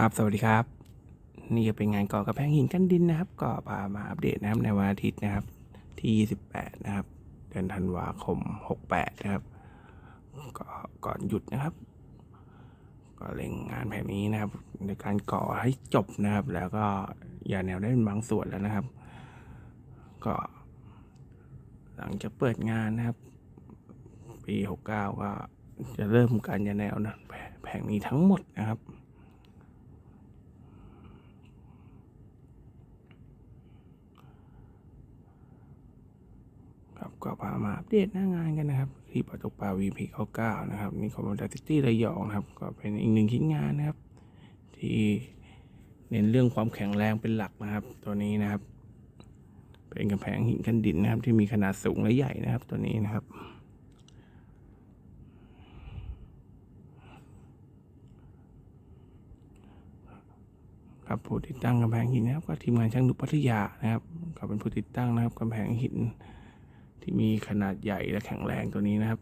ครับ สวัสดีครับ นี่ก็เป็นงานก่อกระแพงหินกันดินนะครับ ก็พามาอัปเดตนะครับในวันอาทิตย์นะครับ ที่ 28 นะครับ เดือนธันวาคม 68 นะครับ ก็ก่อนหยุดนะครับ ก็เล็งงานแผนนี้นะครับ ในการก่อให้จบนะครับ แล้วก็อย่าแนวได้เป็นบางส่วนแล้วนะครับ ก็ หลังจากเปิดงานนะครับ ปี 69 ก็จะเริ่มการยาแนวนะแผงนี้ทั้งหมดนะครับ ครับ ก็พามาอัปเดตหน้างานกันนะครับ ที่ปตกปลา VP 99นะครับนี่ของบริษัทซิตี้ระยองนะครับ ก็เป็นอีกหนึ่งชิ้นงานนะครับ ที่เน้นเรื่องความแข็งแรงเป็นหลักนะครับ ตัวนี้นะครับ เป็นกำแพงหินกันดินนะครับ ที่มีขนาดสูงและใหญ่นะครับ ตัวนี้นะครับครับผู้ติดตั้งกำแพงหินนะครับ ก็ทีมงานช่างดุพัทยานะครับ ก็เป็นผู้ติดตั้งนะครับกำแพงหิน ที่มีขนาดใหญ่และแข็งแรงตัวนี้นะครับ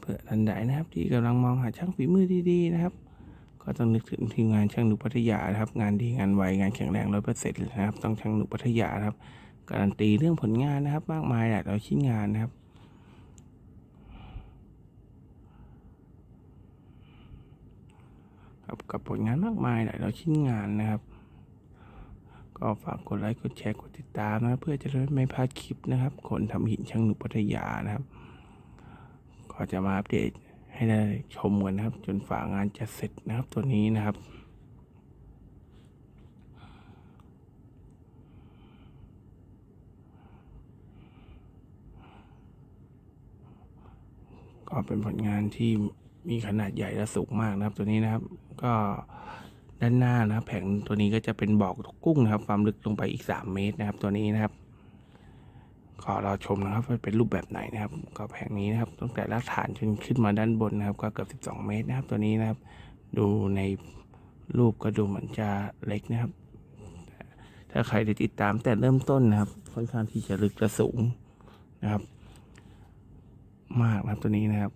เพื่อท่านใดนะครับ ที่กำลังมองหาช่างฝีมือดีๆนะครับ ก็ต้องนึกถึงทีมงานช่างดุพัทยานะครับ งานดีงานไวงานแข็งแรงร้อยเปอร์เซ็นต์นะครับ ต้องช่างดุพัทยาครับ การันตีเรื่องผลงานนะครับ มากมายหลายร้อยชิ้นงานนะครับครับกับผลงานมากมายหลายร้อยชิ้นงานนะครับ ก็ฝากกดไลค์กดแชร์กดติดตามนะเพื่อจะได้ไม่พลาดคลิปนะครับ คนทำหินช่างหนุพัทยานะครับก็จะมาอัปเดตให้ได้ชมกันนะครับ จนฝางานจะเสร็จนะครับตัวนี้นะครับก็เป็นผลงานที่มีขนาดใหญ่และสูงมากนะครับ ตัวนี้นะครับ ก็ ด้านหน้านะครับแผงตัวนี้ก็จะเป็นบอกกุ้งนะครับ ความลึกลงไปอีก 3 เมตรนะครับ ตัวนี้นะครับ ขอเราชมนะครับว่าเป็นรูปแบบไหนนะครับ ก็แผงนี้นะครับตั้งแต่รากฐานจนขึ้นมาด้านบนนะครับ ก็เกือบ 12 เมตรนะครับ ตัวนี้นะครับ ดูในรูปก็ดูเหมือนจะเล็กนะครับ ถ้าใครได้ติดตามแต่เริ่มต้นนะครับ ค่อนข้างที่จะลึกและสูงนะครับ มากนะครับตัวนี้นะครับ